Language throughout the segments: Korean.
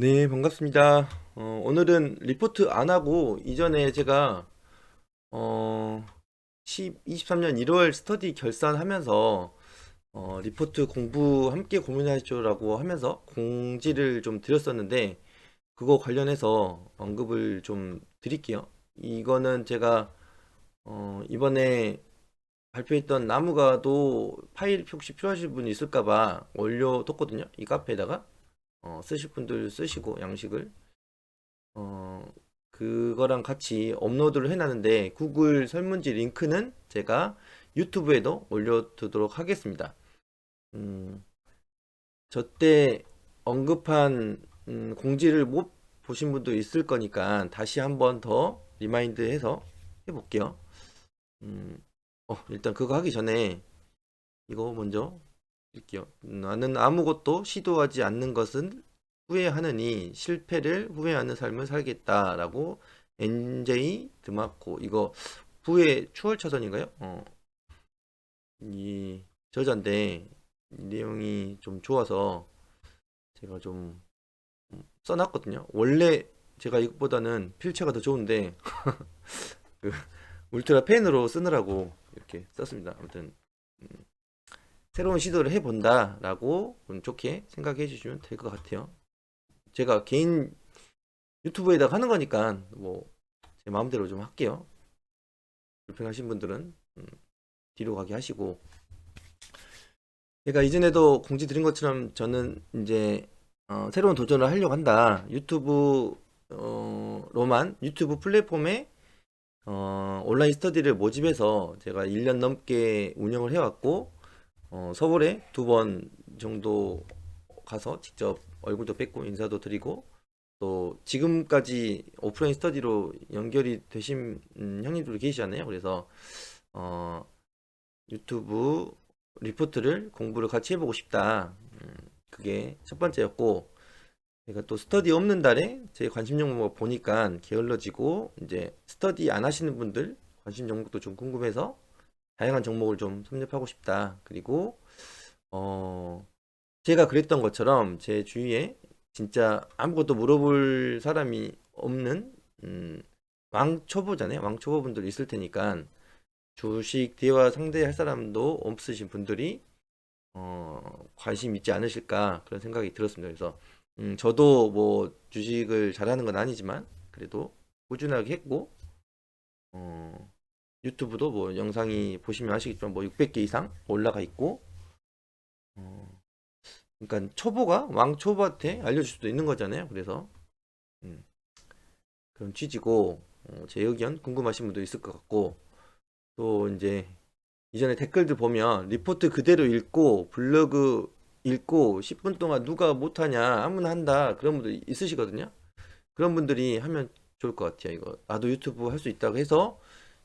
네, 반갑습니다. 어, 오늘은 리포트 안 하고 이전에 제가 어, 10, 23년 1월 스터디 결산하면서 어, 리포트 공부 함께 고민하시죠라고 하면서 공지를 좀 드렸었는데 그거 관련해서 언급을 좀 드릴게요. 이거는 제가 어, 이번에 발표했던 나무가도 파일 혹시 필요하실 분 있을까봐 올려뒀거든요. 이 카페에다가. 어, 쓰실 분들 쓰시고 양식을 어, 그거랑 같이 업로드를 해놨는데 구글 설문지 링크는 제가 유튜브에도 올려두도록 하겠습니다. 음, 저때 언급한 음, 공지를 못 보신 분도 있을 거니까 다시 한번 더 리마인드해서 해볼게요. 음, 어, 일단 그거 하기 전에 이거 먼저 드릴게요. 나는 아무것도 시도하지 않는 것은 후회하느니 실패를 후회하는 삶을 살겠다라고 NJ 드마코 이거 후회 추월차선인가요? 어. 이 저자인데 이 내용이 좀 좋아서 제가 좀 써놨거든요. 원래 제가 이것보다는 필체가 더 좋은데 그 울트라 펜으로 쓰느라고 이렇게 썼습니다. 아무튼 음, 새로운 시도를 해본다라고 운 좋게 생각해 주시면 될 것 같아요. 제가 개인 유튜브에다가 하는 거니까 뭐 제 마음대로 좀 할게요. 불편하신 분들은 음, 뒤로 가게 하시고 제가 이전에도 공지 드린 것처럼 저는 이제 어, 새로운 도전을 하려고 한다. 유튜브로만 유튜브 플랫폼에 어, 온라인 스터디를 모집해서 제가 1년 넘게 운영을 해왔고 어, 서울에 두 번 정도 가서 직접 얼굴도 뵙고 인사도 드리고 또 지금까지 오프라인 스터디로 연결이 되신 음, 형님들도 계시잖아요. 그래서 어, 유튜브 리포트를 공부를 같이 해보고 싶다. 음, 그게 첫 번째였고 제가 또 스터디 없는 달에 제 관심 종목 보니까 게을러지고 이제 스터디 안 하시는 분들 관심 종목도 좀 궁금해서 다양한 종목을 좀 섭렵하고 싶다. 그리고 어 제가 그랬던 것처럼 제 주위에 진짜 아무것도 물어볼 사람이 없는 음, 왕초보잖아요. 왕초보분들 있을 테니까 주식 대화 상대할 사람도 없으신 분들이 어, 관심 있지 않으실까 그런 생각이 들었습니다. 그래서 음, 저도 뭐 주식을 잘하는 건 아니지만 그래도 꾸준하게 했고 어, 유튜브도 뭐 영상이 보시면 아시겠지만 뭐 600개 이상 올라가 있고 어, 그러니까 초보가 왕 초보한테 알려줄 수도 있는 거잖아요. 그래서 음, 그런 취지고 어, 제 의견 궁금하신 분도 있을 것 같고 또 이제 이전에 댓글들 보면 리포트 그대로 읽고 블로그 읽고 10분 동안 누가 못하냐 아무나 한다 그런 분들 있으시거든요. 그런 분들이 하면 좋을 것 같아요. 이거 나도 유튜브 할 수 있다고 해서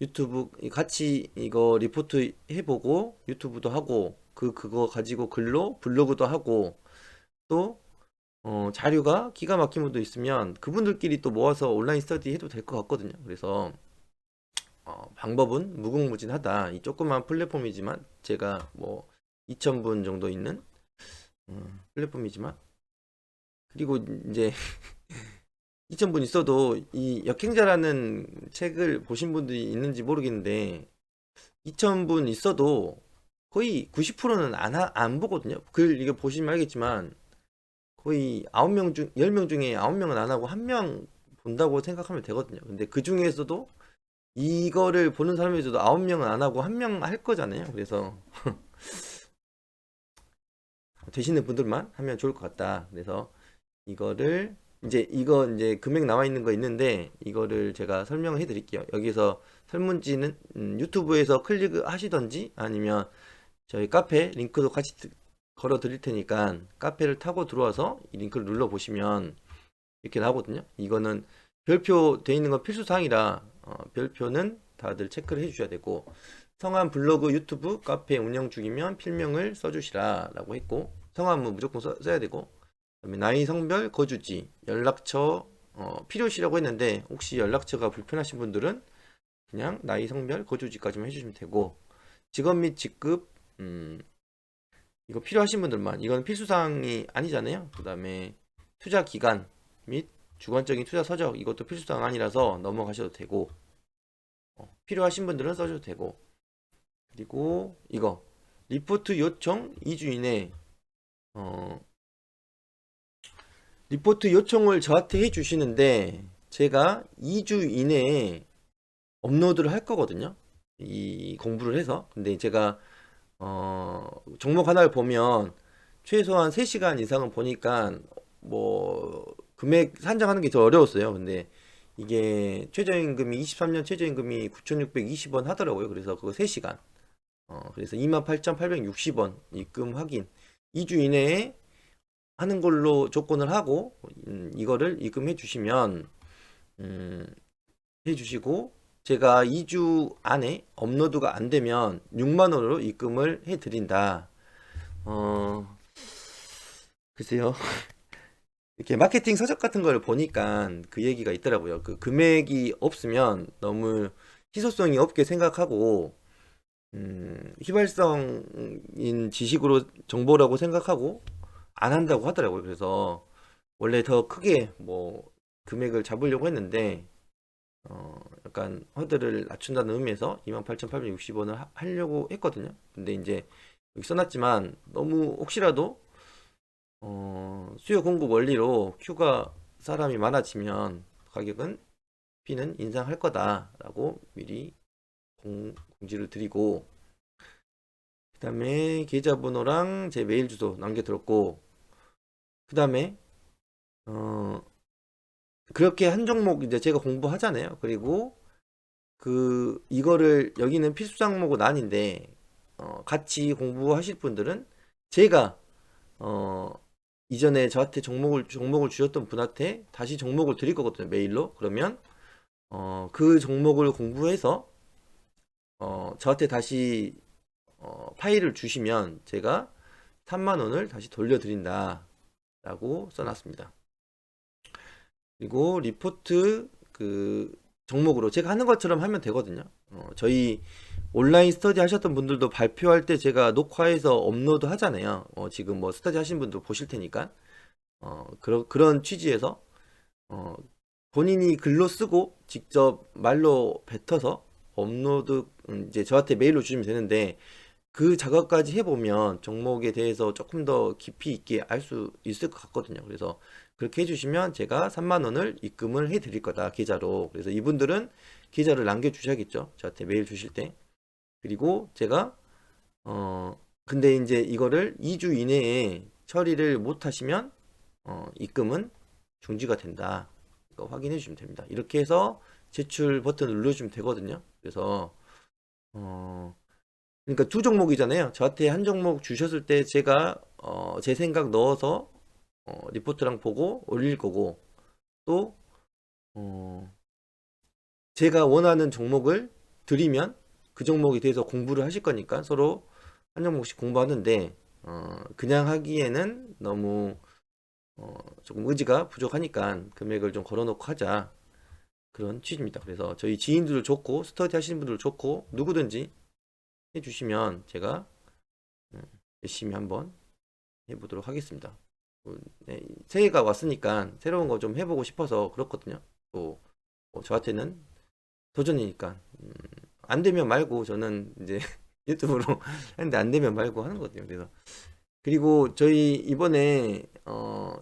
유튜브 같이 이거 리포트 해보고 유튜브도 하고 그 그거 가지고 글로 블로그도 하고 또 어, 자료가 기가 막힌 분도 있으면 그분들끼리 또 모아서 온라인 스터디 해도 될 것 같거든요. 그래서 어, 방법은 무궁무진하다. 이 조그만 플랫폼이지만 제가 뭐 2,000분 정도 있는 음, 플랫폼이지만 그리고 이제 2,000분 있어도 이 역행자라는 책을 보신 분들이 있는지 모르겠는데 2,000분 있어도 거의 90%는 안, 하- 안 보거든요. 글 이거 보시면 알겠지만 거의 9명 중 10명 중에 9명은 안 하고 한명 본다고 생각하면 되거든요. 근데 그 중에서도 이거를 보는 사람에서도 9명은 안 하고 한명할 거잖아요. 그래서 되시는 분들만 하면 좋을 것 같다. 그래서 이거를 이제 이거 이제 금액 나와 있는 거 있는데 이거를 제가 설명을 해 드릴게요. 여기서 설문지는 음, 유튜브에서 클릭하시던지 아니면 저희 카페 링크도 같이 드- 걸어 드릴 테니까 카페를 타고 들어와서 이 링크를 눌러 보시면 이렇게 나오거든요. 이거는 별표 돼 있는 건 필수 사항이라 어, 별표는 다들 체크를 해 주셔야 되고 성함 블로그 유튜브 카페 운영 중이면 필명을 써 주시라 라고 했고 성함은 무조건 써, 써야 되고 그 다음에 나이 성별 거주지 연락처 어, 필요시라고 했는데 혹시 연락처가 불편하신 분들은 그냥 나이 성별 거주지까지만 해주시면 되고 직업 및 직급 음, 이거 필요하신 분들만 이건 필수사항이 아니잖아요. 그 다음에 투자 기간 및 주관적인 투자 서적 이것도 필수사항 아니라서 넘어가셔도 되고 어, 필요하신 분들은 써줘도 되고. 그리고 이거 리포트 요청 2주 이내 어, 리포트 요청을 저한테 해주시는데 제가 2주 이내에 업로드를 할 거거든요. 이 공부를 해서 근데 제가 어, 종목 하나를 보면 최소한 3시간 이상은 보니까 뭐 금액 산정하는 게 더 어려웠어요. 근데 이게 최저임금이 23년 최저임금이 9,620원 하더라고요. 그래서 그거 3시간. 어, 그래서 28,860원 입금 확인. 2주 이내에 하는 걸로 조건을 하고 음, 이거를 입금해 주시면 음, 해 주시고 제가 2주 안에 업로드가 안 되면 6만 원으로 입금을 해 드린다. 어, 글쎄요. 이렇게 마케팅 서적 같은 걸 보니까 그 얘기가 있더라고요. 그 금액이 없으면 너무 희소성이 없게 생각하고, 음, 휘발성인 지식으로 정보라고 생각하고 안 한다고 하더라고요. 그래서 원래 더 크게 뭐 금액을 잡으려고 했는데, 어, 약간 허들을 낮춘다는 의미에서 28,860원을 하려고 했거든요. 근데 이제 여기 써놨지만 너무 혹시라도 어, 수요 공급 원리로 Q가 사람이 많아지면 가격은 P는 인상할 거다라고 미리 공, 공지를 드리고 그 다음에 계좌번호랑 제 메일 주소 남겨드렸고 그 다음에 어, 그렇게 한 종목 이제 제가 공부하잖아요. 그리고 그 이거를 여기는 필수 항목은 아닌데 어, 같이 공부하실 분들은 제가 어, 이전에 저한테 종목을 종목을 주셨던 분한테 다시 종목을 드릴 거거든요 메일로 그러면 어, 그 종목을 공부해서 어, 저한테 다시 어, 파일을 주시면 제가 3만 원을 다시 돌려 드린다 라고 써놨습니다 그리고 리포트 그 종목으로 제가 하는 것처럼 하면 되거든요 어, 저희 온라인 스터디 하셨던 분들도 발표할 때 제가 녹화해서 업로드 하잖아요. 어, 지금 뭐 스터디 하신 분들 보실 테니까. 어, 그런, 그런 취지에서, 어, 본인이 글로 쓰고 직접 말로 뱉어서 업로드, 음, 이제 저한테 메일로 주시면 되는데, 그 작업까지 해보면 종목에 대해서 조금 더 깊이 있게 알 수 있을 것 같거든요. 그래서 그렇게 해주시면 제가 3만원을 입금을 해 드릴 거다, 계좌로. 그래서 이분들은 계좌를 남겨주셔야겠죠. 저한테 메일 주실 때. 그리고 제가 어 근데 이제 이거를 2주 이내에 처리를 못 하시면 어 입금은 중지가 된다. 이거 확인해 주시면 됩니다. 이렇게 해서 제출 버튼을 눌러 주시면 되거든요. 그래서 어 그러니까 두 종목이잖아요. 저한테 한 종목 주셨을 때 제가 어 제 생각 넣어서 어 리포트랑 보고 올릴 거고 또 어 제가 원하는 종목을 드리면 그 종목에 대해서 공부를 하실 거니까 서로 한 종목씩 공부하는데 어, 그냥 하기에는 너무 어, 조금 의지가 부족하니까 금액을 좀 걸어놓고 하자 그런 취지입니다. 그래서 저희 지인들도 좋고 스터디 하시는 분들 좋고 누구든지 해주시면 제가 음, 열심히 한번 해보도록 하겠습니다. 어, 네, 새해가 왔으니까 새로운 거 좀 해보고 싶어서 그렇거든요. 또뭐 저한테는 도전이니까 음, 안 되면 말고 저는 이제 유튜브로 했는데 안 되면 말고 하는 거거든요. 그래서 그리고 저희 이번에 어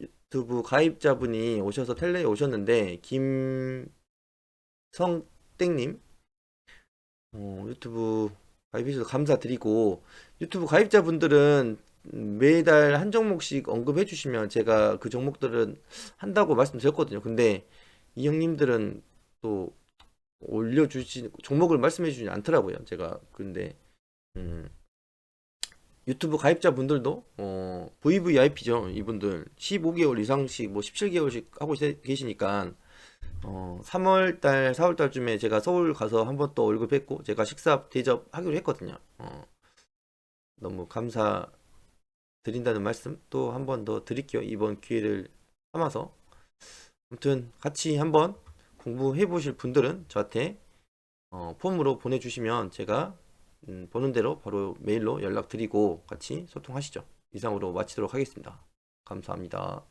유튜브 가입자분이 오셔서 텔레에 오셨는데 김성땡님 어, 유튜브 가입해 주셔서 감사드리고 유튜브 가입자분들은 매달 한 종목씩 언급해 주시면 제가 그 종목들은 한다고 말씀드렸거든요. 근데 이 형님들은 또 올려주시 종목을 말씀해 주지 않더라고요. 제가 근데 음, 유튜브 가입자 분들도 어, VVIP죠. 이분들 15개월 이상씩 뭐 17개월씩 하고 계시니까 어, 3월달, 4월달쯤에 제가 서울 가서 한 번또 월급했고 제가 식사 대접 하기로 했거든요. 어, 너무 감사 드린다는 말씀 또 한 번 더 드릴게요. 이번 기회를 삼아서 아무튼 같이 한번 공부해 보실 분들은 저한테 어, 폼으로 보내주시면 제가 음, 보는 대로 바로 메일로 연락드리고 같이 소통하시죠. 이상으로 마치도록 하겠습니다. 감사합니다.